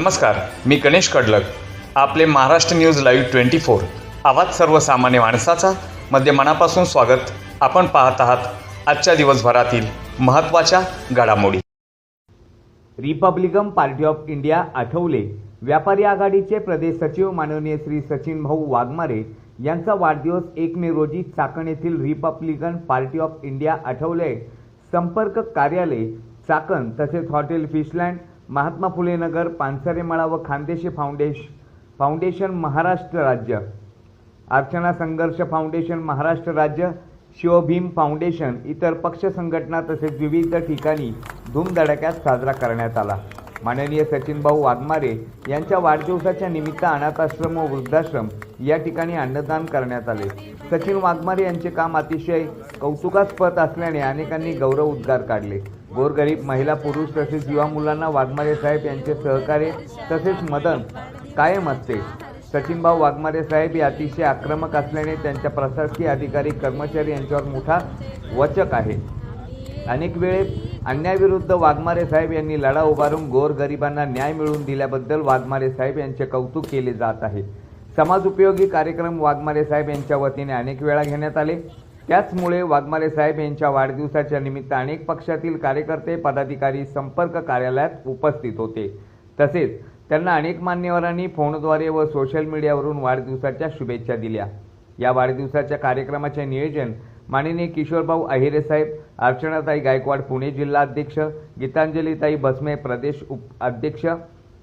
नमस्कार मी गणेश कडलक आपले Maharashtra news live twenty four. आवाज सर्वसामान्य माणसाचा मध्ये मनापासून स्वागत. आपण पाहत आहात आजच्या दिवसभरातील महत्त्वाच्या घडामोडी. Republican party of India Athawale. व्यापारी आघाडीचे प्रदेश सचिव माननीय श्री सचिन भाऊ वाघमारे यांचा वाढदिवस एक मे रोजी चाकण येथील Republican party of India Athawale. संपर्क कार्यालय चाकण तसेच हॉटेल फिशलँड महात्मा फुले नगर पानसरेमाळा व खानदेशी फाउंडेश फाउंडेशन महाराष्ट्र राज्य. अर्चना संघर्ष फाउंडेशन महाराष्ट्र राज्य शिवभीम फाउंडेशन इतर पक्ष संघटना तसेच विविध ठिकाणी धूमधडाक्यात साजरा करण्यात आला. माननीय सचिनभाऊ वाघमारे यांच्या वाढदिवसाच्या निमित्त अनाथाश्रम व वृद्धाश्रम या ठिकाणी अन्नदान करण्यात आले. सचिन वाघमारे यांचे काम अतिशय कौतुकास्पद असल्याने अनेकांनी गौरव उद्गार काढले. गोरगरीब महिला पुरुष तसेच युवा मुलांना वाघमारे साहेब यांचे सहकार्य तसेच मदन कायम असते. सचिनभाऊ वाघमारे साहेब हे अतिशय आक्रमक असल्याने त्यांच्या प्रशासकीय अधिकारी कर्मचारी यांच्यावर मोठा वचक आहे. अनेक वेळेस अन्यायाविरुद्ध वाघमारे साहेब यांनी लढा उभारून गोरगरिबांना न्याय मिळवून दिल्याबद्दल वाघमारे साहेब यांचे कौतुक केले जात आहे. समाज उपयोगी कार्यक्रम वाघमारे साहेब यांच्या वतीने अनेक वेळा घेण्यात आले. त्याचमुळे वाघमारे साहेब यांच्या वाढदिवसाच्या निमित्त अनेक पक्षातील कार्यकर्ते पदाधिकारी संपर्क कार्यालयात उपस्थित होते. तसेच त्यांना अनेक मान्यवरांनी फोनद्वारे व सोशल मीडियावरून वाढदिवसाच्या शुभेच्छा दिल्या. या वाढदिवसाच्या कार्यक्रमाचे नियोजन माननीय किशोरभाऊ अहिरे साहेब अर्चनाताई गायकवाड पुणे जिल्हा अध्यक्ष गीतांजलीताई भस्मे प्रदेश उप अध्यक्ष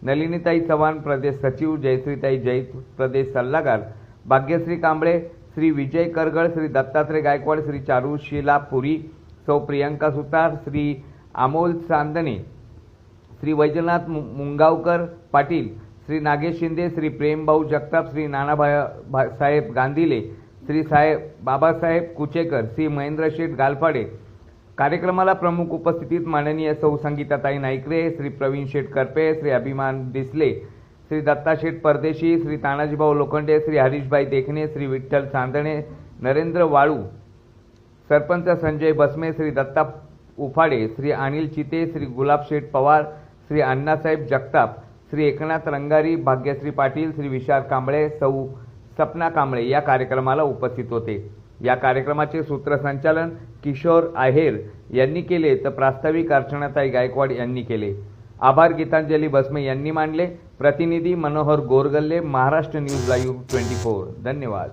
नलिनीताई चव्हाण प्रदेश सचिव जयश्रीताई जैत प्रदेश सल्लागार भाग्यश्री कांबळे श्री विजय करगळ श्री दत्तात्रय गायकवाड श्री चारुशिला पुरी सौ प्रियंका सुतार श्री अमोल चांदणे श्री वैजनाथ मु- मुंगावकर पाटील श्री नागेश शिंदे श्री प्रेमभाऊ जगताप श्री नानाभा भा- साहेब गांधीले श्री साहेब बाबासाहेब कुचेकर श्री महेंद्र शेठ गालपाडे कार्यक्रमाला प्रमुख उपस्थितीत माननीय सौ संगीताताई नाईकरे श्री प्रवीण शेठ करपे श्री अभिमान डिसले श्री दत्ता शेठ परदेशी श्री तानाजीभाऊ लोखंडे श्री हरीशभाई देखणे श्री विठ्ठल चांदणे नरेंद्र वाळू सरपंच संजय बसमे श्री दत्ता उफाडे श्री अनिल चिते श्री गुलाब शेठ पवार श्री अण्णासाहेब जगताप श्री एकनाथ रंगारी भाग्यश्री पाटील श्री विशाल कांबळे सौ सपना कांबळे या कार्यक्रमाला उपस्थित होते. या कार्यक्रमाचे सूत्रसंचालन किशोर आहेर यांनी केले तर प्रास्ताविक अर्चनाताई गायकवाड यांनी केले. आभार गीतांजली बसमे यांनी मांडले. प्रतिनिधी Manohar Gorgalle Maharashtra news live twenty four. धन्यवाद.